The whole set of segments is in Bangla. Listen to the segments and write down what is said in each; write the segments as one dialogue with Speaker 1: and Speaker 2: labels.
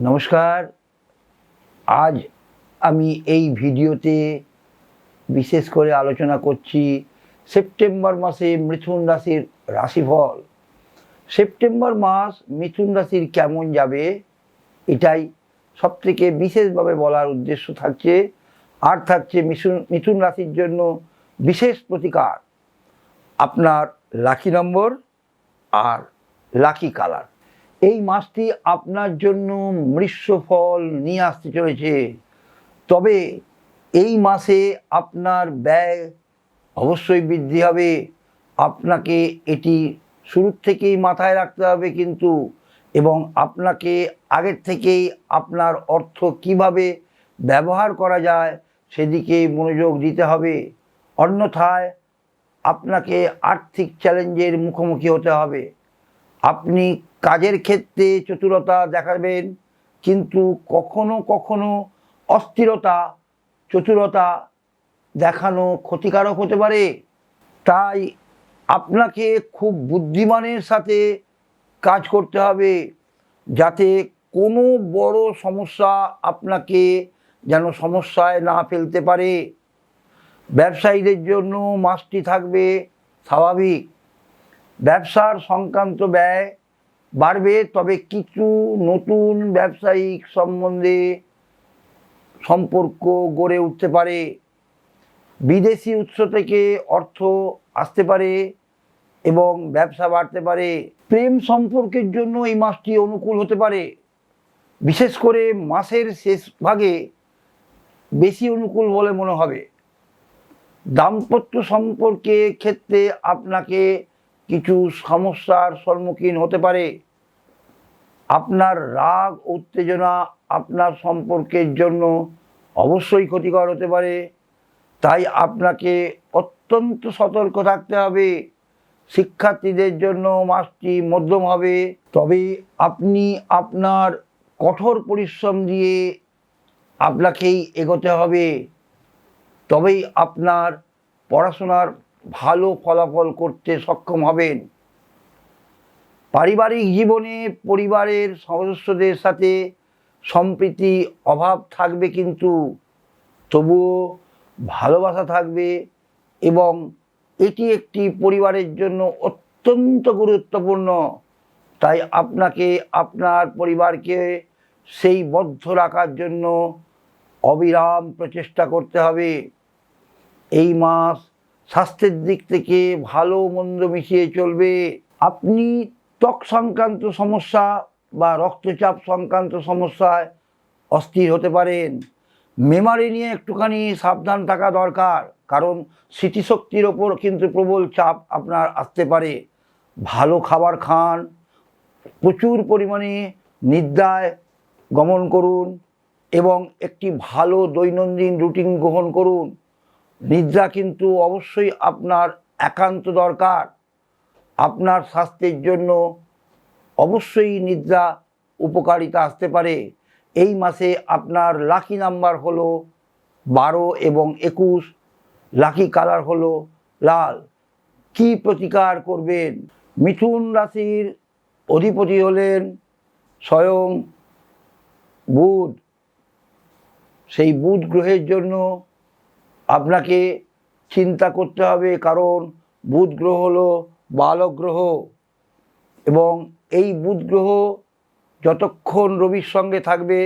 Speaker 1: নমস্কার। আজ আমি এই ভিডিওতে বিশেষ করে আলোচনা করছি সেপ্টেম্বর মাসে মিথুন রাশির রাশিফল। সেপ্টেম্বর মাস মিথুন রাশির কেমন যাবে এটাই সবথেকে বিশেষভাবে বলার উদ্দেশ্য থাকছে আর থাকছে মিথুন মিথুন রাশির জন্য বিশেষ প্রতিকার। আপনার লাকি নম্বর আর লাকি কালার এই মাসটি আপনার জন্য মৃষ্য ফল নিয়ে আসতে চলেছে। তবে এই মাসে আপনার ব্যয় অবশ্যই বৃদ্ধি হবে। আপনাকে এটি শুরুর থেকেই মাথায় রাখতে হবে কিন্তু, এবং আপনাকে আগের থেকেই আপনার অর্থ কীভাবে ব্যবহার করা যায় সেদিকে মনোযোগ দিতে হবে। অন্যথায় আপনাকে আর্থিক চ্যালেঞ্জের মুখোমুখি হতে হবে। আপনি কাজের ক্ষেত্রে চতুরতা দেখাবেন, কিন্তু কখনো কখনো অস্থিরতা, চতুরতা দেখানো ক্ষতিকারক হতে পারে। তাই আপনাকে খুব বুদ্ধিমানের সাথে কাজ করতে হবে, যাতে কোনো বড় সমস্যা আপনাকে যেন সমস্যায় না ফেলতে পারে। ব্যবসায়ীদের জন্য মাসটি থাকবে স্বাভাবিক। ব্যবসার সংক্রান্ত ব্যয় বাড়বে, তবে কিছু নতুন ব্যবসায়িক সম্বন্ধে সম্পর্ক গড়ে উঠতে পারে। বিদেশি উৎস থেকে অর্থ আসতে পারে এবং ব্যবসা বাড়তে পারে। প্রেম সম্পর্কের জন্য এই মাসটি অনুকূল হতে পারে। বিশেষ করে মাসের শেষ ভাগে বেশি অনুকূল বলে মনে হবে। দাম্পত্য সম্পর্কে ক্ষেত্রে আপনাকে কিছু সমস্যার সম্মুখীন হতে পারে। আপনার রাগ, উত্তেজনা আপনার সম্পর্কের জন্য অবশ্যই ক্ষতিকর হতে পারে। তাই আপনাকে অত্যন্ত সতর্ক থাকতে হবে। শিক্ষার্থীদের জন্য মাসটি মধ্যম হবে। তবে আপনি আপনার কঠোর পরিশ্রম দিয়ে আপনাকেই এগোতে হবে। তবেই আপনার পড়াশোনার ভালো ফলাফল করতে সক্ষম হবেন। পারিবারিক জীবনে পরিবারের সদস্যদের সাথে সম্প্রীতি অভাব থাকবে কিন্তু, তবুও ভালোবাসা থাকবে এবং এটি একটি পরিবারের জন্য অত্যন্ত গুরুত্বপূর্ণ। তাই আপনাকে, আপনার পরিবারকে সেই বদ্ধ রাখার জন্য অবিরাম প্রচেষ্টা করতে হবে। এই মাস স্বাস্থ্যের দিক থেকে ভালো মন্দ মিশিয়ে চলবে। আপনি ত্বক সংক্রান্ত সমস্যা বা রক্তচাপ সংক্রান্ত সমস্যায় অস্থির হতে পারেন। মেমারি নিয়ে একটুখানি সাবধান থাকা দরকার, কারণ স্মৃতিশক্তির ওপর কিন্তু প্রবল চাপ আপনার আসতে পারে। ভালো খাবার খান, প্রচুর পরিমাণে নিদ্রায় গমন করুন এবং একটি ভালো দৈনন্দিন রুটিন গ্রহণ করুন। নিদ্রা কিন্তু অবশ্যই আপনার একান্ত দরকার। আপনার স্বাস্থ্যের জন্য অবশ্যই নিদ্রা উপকারিতা আসতে পারে। এই মাসে আপনার লাকি নাম্বার হলো বারো এবং একুশ। লাকি কালার হলো লাল। কি প্রতিকার করবেন? মিথুন রাশির অধিপতি হলেন স্বয়ং বুধ। সেই বুধ গ্রহের জন্য আপনাকে চিন্তা করতে হবে, কারণ বুধ গ্রহ হলো বালক গ্রহ এবং এই বুধ গ্রহ যতক্ষণ রবির সঙ্গে থাকবে,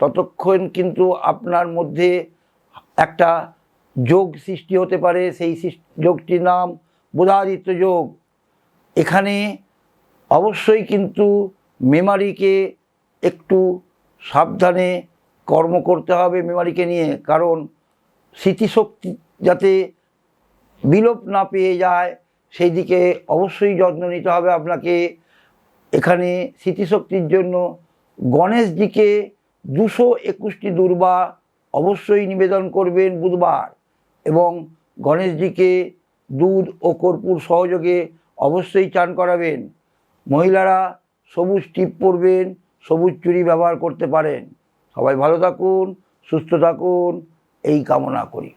Speaker 1: ততক্ষণ কিন্তু আপনার মধ্যে একটা যোগ সৃষ্টি হতে পারে। সেই যোগটির নাম বুধাদিত্য যোগ। এখানে অবশ্যই কিন্তু মেমারিকে একটু সাবধানে কর্ম করতে হবে, মেমারিকে নিয়ে। কারণ স্মৃতিশক্তি যাতে বিলোপ না পেয়ে যায়, সেই দিকে অবশ্যই যত্ন নিতে হবে আপনাকে। এখানে স্মৃতিশক্তির জন্য গণেশজিকে দুশো একুশটি দুর্বা অবশ্যই নিবেদন করবেন বুধবার এবং গণেশজিকে দুধ ও কর্পূর সহযোগে অবশ্যই চান করাবেন। মহিলারা সবুজ টিপ পরবেন, সবুজ চুরি ব্যবহার করতে পারেন। সবাই ভালো থাকুন, সুস্থ থাকুন। এই কামনা করি।